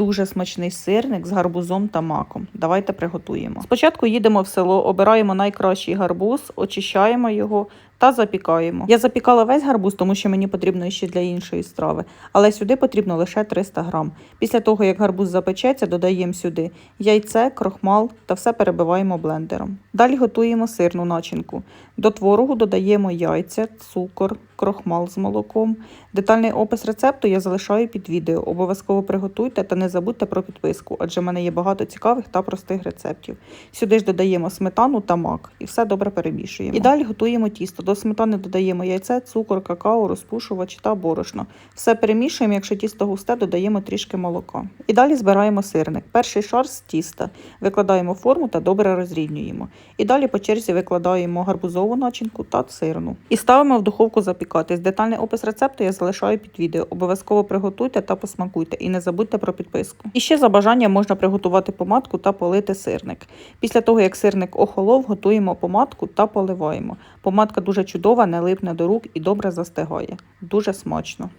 Дуже смачний сирник з гарбузом та маком. Давайте приготуємо. Спочатку їдемо в село, обираємо найкращий гарбуз, очищаємо його та запікаємо. Я запікала весь гарбуз, тому що мені потрібно ще для іншої страви, але сюди потрібно лише 300 грам. Після того, як гарбуз запечеться, додаємо сюди яйце, крохмал та все перебиваємо блендером. Далі готуємо сирну начинку. До творогу додаємо яйця, цукор, крохмал з молоком. Детальний опис рецепту я залишаю під відео. Обов'язково приготуйте та не забудьте про підписку, адже в мене є багато цікавих та простих рецептів. Сюди ж додаємо сметану та мак і все добре перемішуємо. І далі готуємо тісто. До сметани додаємо яйце, цукор, какао, розпушувач та борошно. Все перемішуємо, якщо тісто густе, додаємо трішки молока. І далі збираємо сирник. Перший шар з тіста. Викладаємо форму та добре розрівнюємо. І далі по черзі викладаємо гарбузову начинку та сирну. І ставимо в духовку запікатись. Детальний опис рецепту я залишаю під відео. Обов'язково приготуйте та посмакуйте. І не забудьте про підписку. І ще за бажанням можна приготувати помадку та полити сирник. Після того, як сирник охолов, готуємо помадку та поливаємо. Помадка дуже чудова, не липне до рук і добре застигає. Дуже смачно.